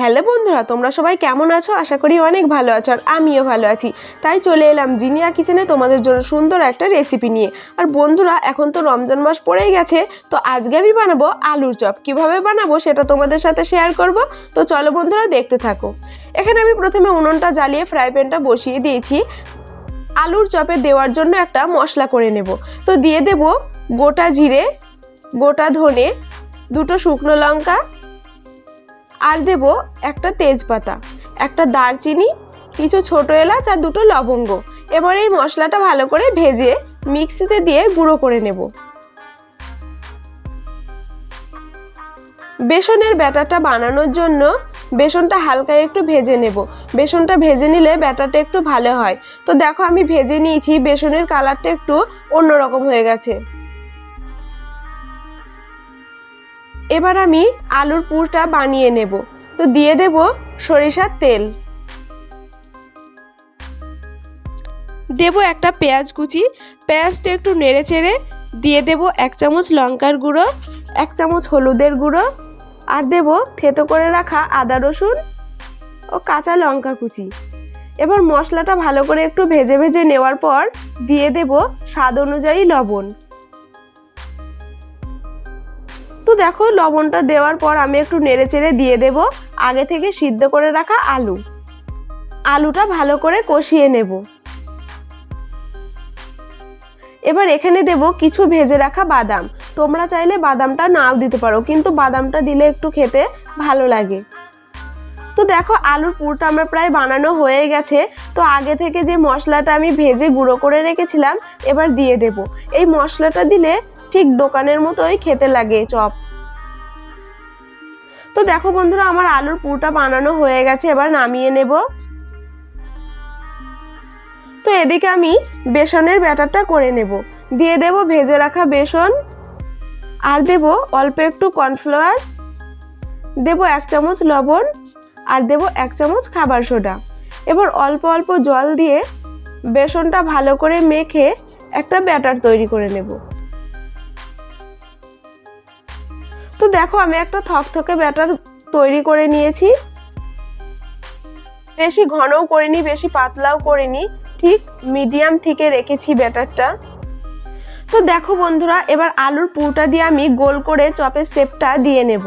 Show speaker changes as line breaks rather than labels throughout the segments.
Hello বন্ধুরা, তোমরা সবাই কেমন আছো? আশা করি অনেক ভালো আছো আর আমিও ভালো আছি। তাই চলে এলাম জিনিয়া কিচেনে তোমাদের জন্য সুন্দর একটা রেসিপি নিয়ে। আর বন্ধুরা, এখন তো রমজান মাস পড়েই গেছে, তো আজকে আমি বানাবো আলুর চপ। কীভাবে বানাবো সেটা তোমাদের সাথে শেয়ার করব। তো চলো বন্ধুরা, দেখতে থাকো। এখানে আমি প্রথমে উনুনটা জ্বালিয়ে ফ্রাই প্যানটা বসিয়ে দিয়েছি। আলুর চপে দেওয়ার জন্য একটা মশলা করে নেব। তো দিয়ে দেব গোটা জিরে, গোটা ধনে, দুটো শুকনো লঙ্কা আর দেব একটা তেজপাতা, একটা দারচিনি, কিছু ছোট এলাচ আর দুটো লবঙ্গ। এবার এই মশলাটা ভালো করে ভেজে মিক্সিতে দিয়ে গুঁড়ো করে নেব। বেসনের ব্যাটারটা বানানোর জন্য বেসনটা হালকা একটু ভেজে নেব। বেসনটা ভেজে নিলে ব্যাটারটা একটু ভালো হয়। তো দেখো আমি ভেজে নিয়েছি, বেসনের কালারটা একটু অন্যরকম হয়ে গেছে। এবার আমি আলুর পুরটা বানিয়ে নেব। তো দিয়ে দেব সরিষার তেল। দেব একটা পেঁয়াজ কুচি। পেঁয়াজটা একটু নেড়ে চেড়ে দিয়ে দেব এক চামচ লঙ্কার গুঁড়ো, এক চামচ হলুদের গুঁড়ো আর দেব থেতো করে রাখা আদা রসুন ও কাঁচা লঙ্কা কুচি। এবার মশলাটা ভালো করে একটু ভেজে ভেজে নেওয়ার পর দিয়ে দেব স্বাদ অনুযায়ী লবণ। তো দেখো, লবণটা দেওয়ার পর আমি একটু নেড়ে চেড়ে দিয়ে দেব। আগে থেকে সিদ্ধ করে রাখা আলু। আলুটা ভালো করে কষিয়ে নেব। এবার এখানে দেব কিছু ভেজে রাখা বাদাম। তোমরা চাইলে বাদামটা নাও দিতে পারো, কিন্তু বাদামটা দিলে একটু খেতে ভালো লাগে। তো দেখো, আলুর পুরটা আমার প্রায় বানানো হয়ে গেছে। তো আগে থেকে যে মশলাটা আমি ভেজে গুঁড়ো করে রেখেছিলাম, এবার দিয়ে দেব। এই মশলাটা দিলে ঠিক দোকানের মতোই খেতে লাগে চপ। তো দেখো বন্ধুরা, আমার আলুর পুরটা বানানো হয়ে গেছে, এবার নামিয়ে নেব। তো এদিকে আমি বেসনের ব্যাটারটা করে নেব। দিয়ে দেব ভেজে রাখা বেসন, আর দেব অল্প একটু কর্নফ্লাওয়ার, দেব এক চামচ লবণ, আর দেব এক চামচ খাবার সোডা। এবার অল্প অল্প জল দিয়ে বেসনটা ভালো করে মেখে একটা ব্যাটার তৈরি করে নেব। তো দেখো, আমি একটা থকথকে ব্যাটার তৈরি করে নিয়েছি। বেশি ঘনও করিনি, বেশি পাতলাও করিনি, ঠিক মিডিয়াম থেকে রেখেছি ব্যাটারটা। তো দেখো বন্ধুরা, এবার আলুর পুরটা দিয়ে আমি গোল করে চপের শেপটা দিয়ে নেব।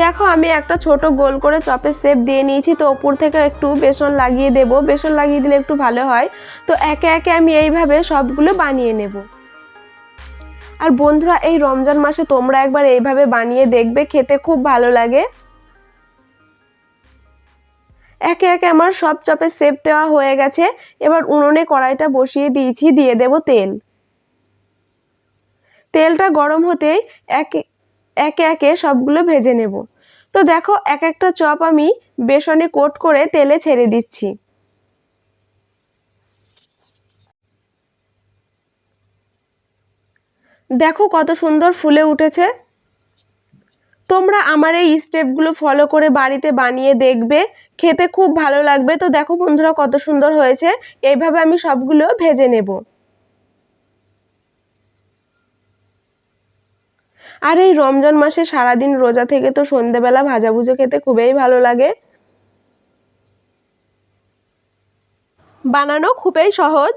দেখো, আমি একটা ছোট গোল করে চপের শেপ দিয়ে নিয়েছি, তো ওপর থেকে একটু বেসন লাগিয়ে দেব। বেসন লাগিয়ে দিলে একটু ভালো হয়। তো একে একে আমি এইভাবে সবগুলো বানিয়ে নেব। আর বন্ধুরা, এই রমজান মাসে তোমরা একবার এইভাবে বানিয়ে দেখবে, খেতে খুব ভালো লাগে। একে একে আমার সব চপে সেপ দেওয়া হয়ে গেছে। এবার উনুনে কড়াইটা বসিয়ে দিয়েছি, দিয়ে দেব তেল। তেলটা গরম হতেই একে একে একে সবগুলো ভেজে নেব। তো দেখো, এক একটা চপ আমি বেসনে কোট করে তেলে ছেড়ে দিচ্ছি। দেখো কত সুন্দর ফুলে উঠেছে। তোমরা আমার এই স্টেপগুলো ফলো করে বাড়িতে বানিয়ে দেখবে। খেতে খুব ভালো লাগবে। তো দেখো বন্ধুরা কত সুন্দর হয়েছে। এইভাবে আমি সবগুলো ভেজে নেব। আর এই রমজান মাসে সারাদিন রোজা থেকে তো সন্ধেবেলা ভাজাভুজো খেতে খুবই ভালো লাগে। বানানো খুবই সহজ।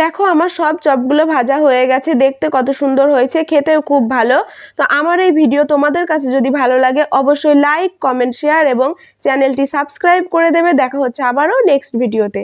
দেখো আমার সব চপগুলো ভাজা হয়ে গেছে, দেখতে কত সুন্দর হয়েছে, খেতেও খুব ভালো। তো আমার এই ভিডিও তোমাদের কাছে যদি ভালো লাগে, অবশ্যই লাইক কমেন্ট শেয়ার এবং চ্যানেলটি সাবস্ক্রাইব করে দেবে। দেখা হচ্ছে আবারও নেক্সট ভিডিওতে